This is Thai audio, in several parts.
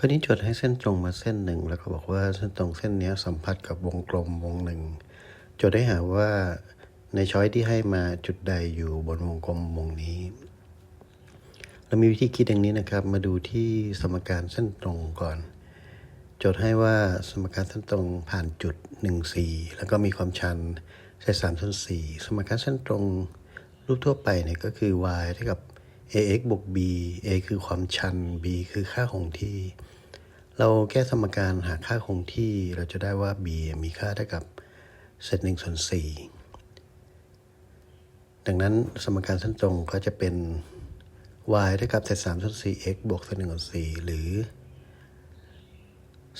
ข้อนี้โจทย์ให้เส้นตรงมาเส้นหนึ่ง แล้วก็บอกว่าเส้นตรงเส้นนี้สัมผัสกับวงกลมวงหนึ่งโจทย์ได้หาว่าในช้อยที่ให้มาจุดใดอยู่บนวงกลมวงนี้ เรามีวิธีคิดอย่างนี้นะครับ มาดูที่สมการเส้นตรงก่อนโจทย์ให้ว่าสมการเส้นตรงผ่านจุด1 4แล้วก็มีความชันใช้3ส่วน4สมการเส้นตรงรูปทั่วไปเนี่ยก็คือ y เท่ากับ ax บวก b a คือความชัน b คือค่าคงที่ เราแก้สมการหาค่าคงที่ เราจะได้ว่า b มีค่าเท่ากับเศษ1ส่วน4ดังนั้นสมการเส้นตรงก็จะเป็น y เท่ากับเศษ3ส่วน4 x บวกเศษ1ส่วน4หรือ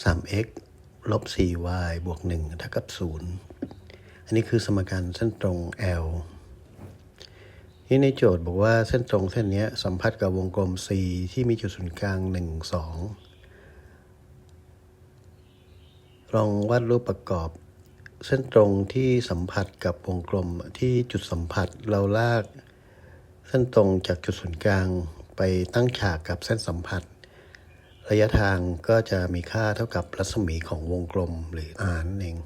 3x ลบ 4y บวก1เท่ากับ 0 อันนี้คือสมการเส้นตรง L นี่ในโจทย์บอกว่าเส้นตรงเส้นนี้สัมพัทธ์กับวงกลม C ที่มีจุดศูนย์กลาง 1 2 ลองวาดรูปประกอบ เส้นตรงที่สัมผัสกับวงกลมที่จุดสัมผัสเราลาก เส้นตรงจากจุดศูนย์กลางไปตั้งฉากกับเส้นสัมผัส ระยะทางก็จะมีค่าเท่ากับรัศมีของวงกลมหรือ r นั่นเอง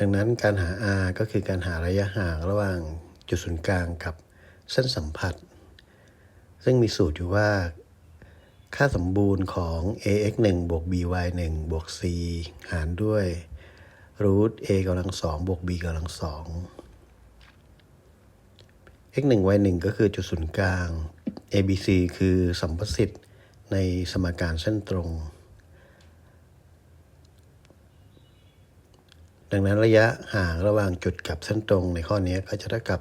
ดังนั้นการหา r ก็คือการหาระยะห่างระหว่างจุดศูนย์กลางกับเส้นสัมผัส ซึ่งมีสูตรอยู่ว่า ค่าสมบูรณ์ของ ax 1บวก by 1บวก c หารด้วยรูท a กำลังสองบวก b กำลังสอง x 1 y 1ก็คือจุดศูนย์กลาง a b c คือสัมประสิทธิ์ในสมการเส้นตรง ดังนั้นระยะห่างระหว่างจุดกับเส้นตรงในข้อนี้ก็จะเท่ากับ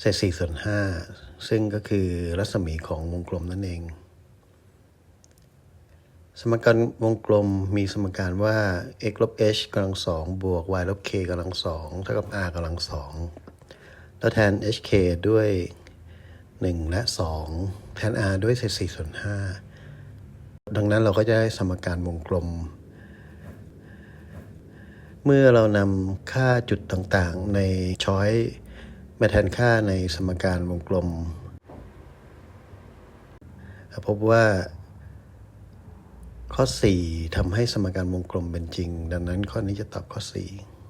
เศษ4ส่วน5ซึ่งก็คือรัศมีของวงกลมนั่นเอง สมการวงกลมมีสมการว่า x ลบ h กำลังสองบวก y ลบ k กำลังสองเท่ากับ r กำลังสองแล้วแทน hk ด้วย 1 และ 2 แทน r ด้วยเศษ4ส่วน5ดังนั้นเราก็จะได้สมการวงกลม เมื่อเรานำค่าจุดต่างๆ ในช้อยมาแทนค่าในสมการวงกลม พบว่า ข้อ 4ทำให้สมการวงกลมเป็นจริง ดังนั้นข้อนี้จะตอบข้อ 4